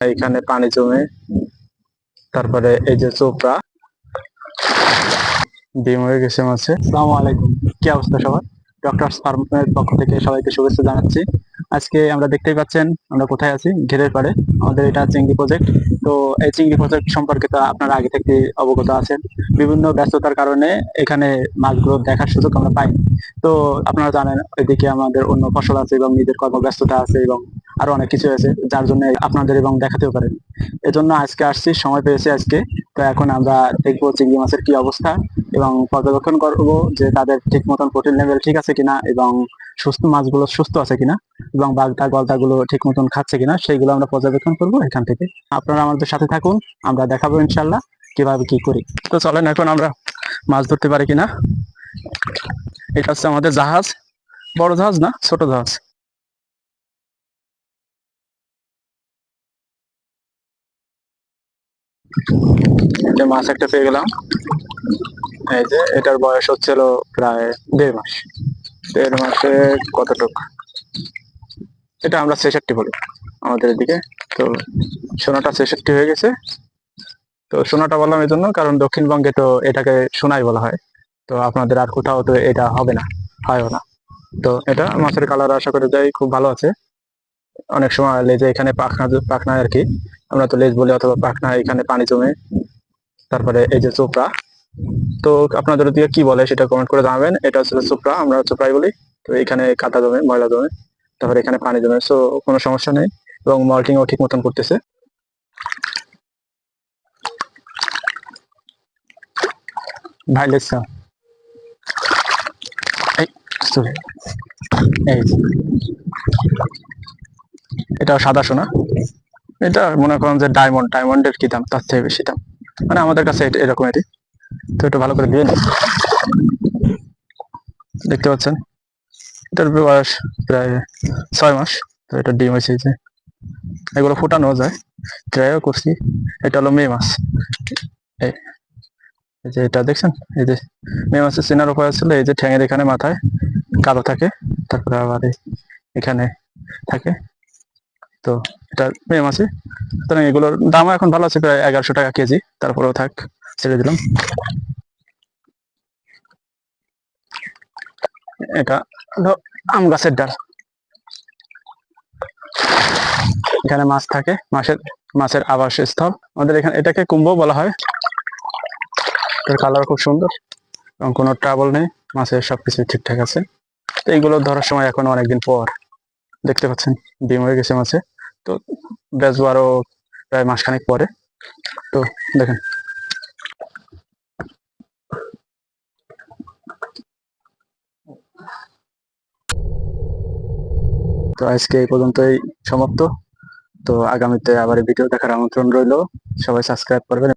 এইখানে পানি জমে, তারপরে এই যে চোপড়া, ডিম হয়ে গেছে মাছে। সালামু আলাইকুম। কি অবস্থা সবার? ডক্টর ফার্মের পক্ষ থেকে সবাইকে শুভেচ্ছা জানাচ্ছি। আজকে আমরা দেখতেই পাচ্ছেন, আমরা কোথায় আছি? ঘেরের পারে আমাদের এটা চিংড়ি প্রজেক্ট তো এই চিংড়ি প্রজেক্ট সম্পর্কে তো আপনারা আগে থেকে অবগত আছেন। বিভিন্ন ব্যস্ততার কারণে এখানে মাছগুলো দেখার সুযোগ আমরা পাইনি। তো আপনারা জানেন, এদিকে আমাদের অন্য ফসল আছে এবং নিজের কর্মব্যস্ততা আছে এবং আরও অনেক কিছু আছে যার জন্য আপনাদের এবং দেখাতেও পারেন। এজন্য আজকে আসছি, সময় পেয়েছি আজকে। তো এখন আমরা দেখব চিংড়ি মাছের কি অবস্থা এবং পর্যবেক্ষণ করব যে তাদের ঠিক মতন প্রোটিন লেভেল ঠিক আছে কিনা এবং সুস্থ মাছগুলো সুস্থ আছে কিনা এবং বাগদা গলদা গুলো ঠিক মতন খাচ্ছে কিনা সেইগুলো আমরা পর্যবেক্ষণ করব এখান থেকে। আপনারা আমাদের সাথে থাকুন, আমরা দেখাবো ইনশাল্লাহ কীভাবে কি করি। তো চলেন এখন আমরা মাছ ধরতে পারি কিনা। এটা হচ্ছে আমাদের জাহাজ, বড় জাহাজ না, ছোট জাহাজ? এটা মাছ একটা পেয়ে গেলাম। এই যে, এটার বয়স হচ্ছিল প্রায় দেড় মাস। দেড় মাসে কতটুক? এটা আমরা ছেষট্টি বলি আমাদের এদিকে। তো সোনাটা ছেষট্টি হয়ে গেছে। তো সোনাটা বললাম এই জন্য, কারণ দক্ষিণবঙ্গে তো এটাকে সোনাই বলা হয়। তো আপনাদের আর কোথাও তো এটা হবে না, হয়ও না। তো এটা মাছের কালার আশা করে যাই, খুব ভালো আছে। অনেক সময় লেজে এখানে পাখনা পাখনা আর কি আমরা তো লেজ বলি অথবা পাখনা এখানে পানি জমে। তারপরে এই যে চোপড়া। তো আপনাদের দিকে কি বলে সেটা কমেন্ট করে জানাবেন। এটা হচ্ছে চোপড়া, আমরা চোপড়াই বলি। তো এখানে কাদা জমে, ময়লা জমে। তারপরে এখানে পানি জমে। সো কোনো সমস্যা নেই। এবং মল্টিংও ঠিক মতন করতেছে। ভাই লেসা এই, sorry। এই। এটা সাদা সোনা। এটা মনে করেন যে ডায়মন্ড ডায়মন্ডের কি দাম? তার থেকে বেশি দাম। মানে আমাদের কাছে এরকম এটি। তো একটু ভালো করে দিয়ে নিন। দেখতে পাচ্ছেন? এটার বয়স প্রায় ছয় মাস। তো এটা ডিম হয়েছে যে। এগুলো ফুটানো যায়। ট্রাইও করছি। এটা হলো মে মাস। এই এই যে এটা দেখছেন? এই যে মে মাসের চেনার উপায় ছিল। এই যে ঠ্যাঙের এখানে মাথায় কালো থাকে। তারপরে আবার এখানে থাকে। তো এটা মে মাসে সুতরাং এগুলোর দামও এখন ভালো আছে, প্রায় এগারোশো টাকা কেজি। তারপরেও থাক, ছেড়ে দিলাম। এটা আম গাছের ডাল। এখানে মাছ থাকে, মাছের মাছের আবাস আবাসস্থল। আমাদের এখানে এটাকে কুম্ভ বলা হয়। কালার খুব সুন্দর, এবং কোনো ট্রাবল নেই, মাছের সবকিছু ঠিকঠাক আছে। তো এইগুলো ধরার সময় এখন অনেকদিন পর, দেখতে পাচ্ছেন, ডিম হয়ে গেছে মাছে। তো বেচবো আরও প্রায় মাসখানেক পরে। তো দেখেন। তো আজকে এই পর্যন্তই সমাপ্ত। তো আগামীতে আবার ভিডিও দেখার আমন্ত্রণ রইল। সবাই সাবস্ক্রাইব করবেন।